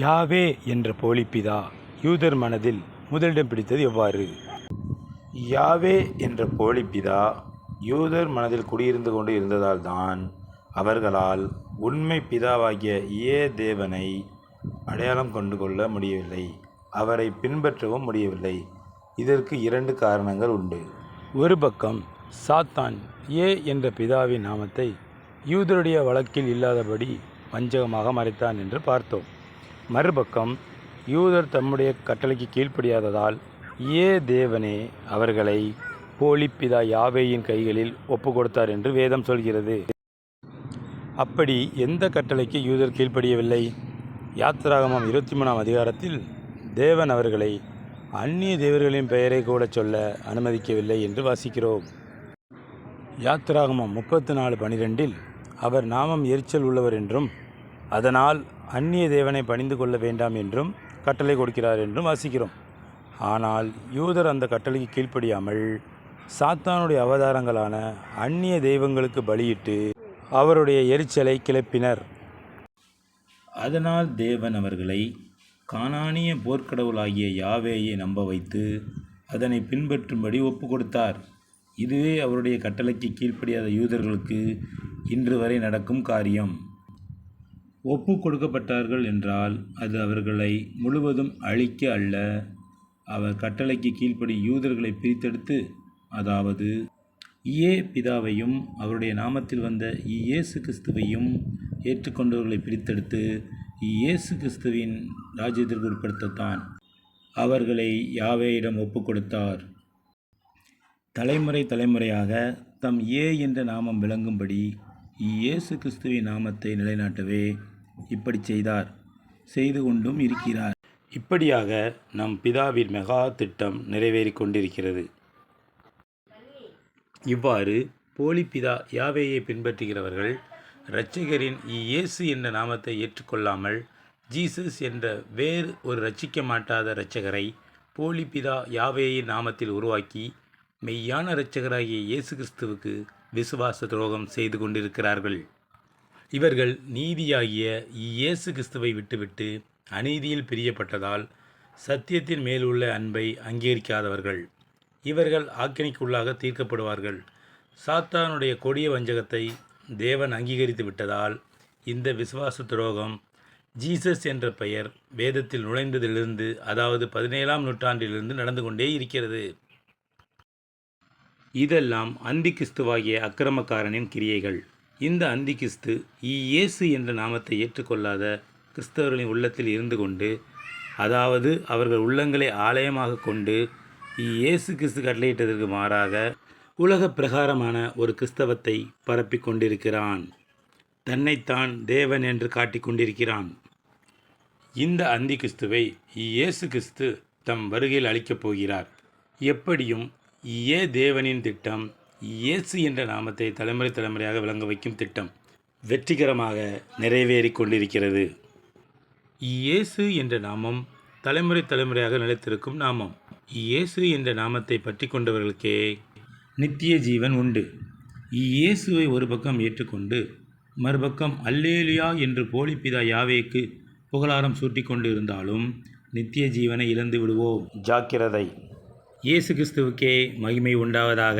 யாவே என்ற போலிப்பிதா யூதர் மனதில் முதலிடம் பிடித்தது எவ்வாறு? யாவே என்ற போலிப்பிதா யூதர் மனதில் குடியிருந்து கொண்டு இருந்ததால்தான் அவர்களால் உண்மை பிதாவாகிய ஏ தேவனை அடையாளம் கொண்டு கொள்ள முடியவில்லை. அவரை பின்பற்றவும் முடியவில்லை. இதற்கு இரண்டு காரணங்கள் உண்டு. ஒரு பக்கம் சாத்தான் ஏ என்ற பிதாவின் நாமத்தை யூதருடைய வழக்கில் இல்லாதபடி வஞ்சகமாக மறைத்தான் என்று பார்த்தோம். மறுபக்கம் யூதர் தம்முடைய கட்டளைக்கு கீழ்ப்படியாததால் ஏ தேவனே அவர்களை போலிப்பிதா யாவேயின் கைகளில் ஒப்பு கொடுத்தார் என்று வேதம் சொல்கிறது. அப்படி எந்த கட்டளைக்கு யூதர் கீழ்ப்படியவில்லை? யாத்திராகமம் இருபத்தி மூணாம் அதிகாரத்தில் தேவன் அவர்களை அந்நிய தேவர்களின் பெயரை கூட சொல்ல அனுமதிக்கவில்லை என்று வாசிக்கிறோம். யாத்திராகமம் முப்பத்து நாலு பனிரெண்டில் அவர் நாமம் எரிச்சல் உள்ளவர் என்றும் அதனால் அந்நிய தேவனை பணிந்து கொள்ள வேண்டாம் என்றும் கட்டளை கொடுக்கிறார் என்றும் வாசிக்கிறோம். ஆனால் யூதர் அந்த கட்டளைக்கு கீழ்ப்படியாமல் சாத்தானுடைய அவதாரங்களான அந்நிய தெய்வங்களுக்கு பலியிட்டு அவருடைய எரிச்சலை கிளப்பினர். அதனால் தேவன் அவர்களை காணானிய போர்க்கடவுளாகிய யாவேயை நம்ப வைத்து அதனை பின்பற்றும்படி ஒப்பு கொடுத்தார். இதுவே அவருடைய கட்டளைக்கு கீழ்ப்படியாத யூதர்களுக்கு இன்று வரை நடக்கும் காரியம். ஒப்பு கொடுக்கப்பட்டார்கள் என்றால் அது அவர்களை முழுவதும் அழிக்க அல்ல. அவர் கட்டளைக்கு கீழ்ப்படி யூதர்களை பிரித்தெடுத்து அதாவது இயே பிதாவையும் அவருடைய நாமத்தில் வந்த இயேசு கிறிஸ்துவையும் ஏற்றுக்கொண்டவர்களை பிரித்தெடுத்து இயேசு கிறிஸ்துவின் ராஜ்யத்திற்கு உட்படுத்தத்தான். அவர்களை யாவேயிடம் ஒப்பு கொடுத்தார் தலைமுறை தலைமுறையாக தம் ஏ என்ற நாமம் விளங்கும்படி இயேசு கிறிஸ்துவின் நாமத்தை நிலைநாட்டவே இப்படி செய்தார். செய்து கொண்டும் இருக்கிறார். இப்படியாக நம் பிதாவின் மெகா திட்டம் நிறைவேறி கொண்டிருக்கிறது. இவ்வாறு போலி பிதா யாவேயை பின்பற்றுகிறவர்கள் இரட்சகரின் இயேசு என்ற நாமத்தை ஏற்றுக்கொள்ளாமல் ஜீசஸ் என்ற வேறு ஒரு ரட்சிக்க மாட்டாத இரட்சகரை போலி பிதா யாவேயின் நாமத்தில் உருவாக்கி மெய்யான இரட்சகராகிய இயேசு கிறிஸ்துவுக்கு விசுவாச துரோகம் செய்து கொண்டிருக்கிறார்கள். இவர்கள் நீதியாகிய இயேசு கிறிஸ்துவை விட்டுவிட்டு அநீதியில் பிரியப்பட்டதால் சத்தியத்தின் மேலுள்ள அன்பை அங்கீகரிக்காதவர்கள். இவர்கள் ஆக்கினைக்குள்ளாக தீர்க்கப்படுவார்கள். சாத்தானுடைய கொடிய வஞ்சகத்தை தேவன் அங்கீகரித்து விட்டதால் இந்த விசுவாச துரோகம் ஜீசஸ் என்ற பெயர் வேதத்தில் நுழைந்ததிலிருந்து அதாவது பதினேழாம் நூற்றாண்டிலிருந்து நடந்து கொண்டே இருக்கிறது. இதெல்லாம் அந்தி கிறிஸ்துவாகிய அக்கிரமக்காரனின் கிரியைகள். இந்த அந்தி கிறிஸ்து இயேசு என்ற நாமத்தை ஏற்றுக்கொள்ளாத கிறிஸ்தவர்களின் உள்ளத்தில் இருந்து கொண்டு அதாவது அவர்கள் உள்ளங்களை ஆலயமாக கொண்டு இயேசு கிறிஸ்து கட்டளையிட்டதற்கு மாறாக உலக பிரகாரமான ஒரு கிறிஸ்தவத்தை பரப்பிக் கொண்டிருக்கிறான். தன்னைத்தான் தேவன் என்று காட்டிக் கொண்டிருக்கிறான். இந்த அந்தி கிறிஸ்துவை இயேசு கிறிஸ்து தம் வருகையில் அளிக்கப் போகிறார். எப்படியும் ஏ தேவனின் திட்டம் இயேசு என்ற நாமத்தை தலைமுறை தலைமுறையாக விளங்க வைக்கும் திட்டம் வெற்றிகரமாக நிறைவேறிக் கொண்டிருக்கிறது இயேசு என்ற நாமம் தலைமுறை தலைமுறையாக நிலைத்திருக்கும் நாமம். இயேசு என்ற நாமத்தை பற்றி கொண்டவர்களுக்கே நித்திய ஜீவன் உண்டு. இயேசுவை ஒரு பக்கம் ஏற்றுக்கொண்டு மறுபக்கம் அல்லேலியா என்று போலிப்பிதா யாவேக்கு புகழாரம் சூட்டிக் கொண்டு இருந்தாலும் நித்திய ஜீவனை இழந்து விடுவோம். ஜாக்கிரதை. இயேசு கிறிஸ்துவுக்கே மகிமை உண்டாவதாக.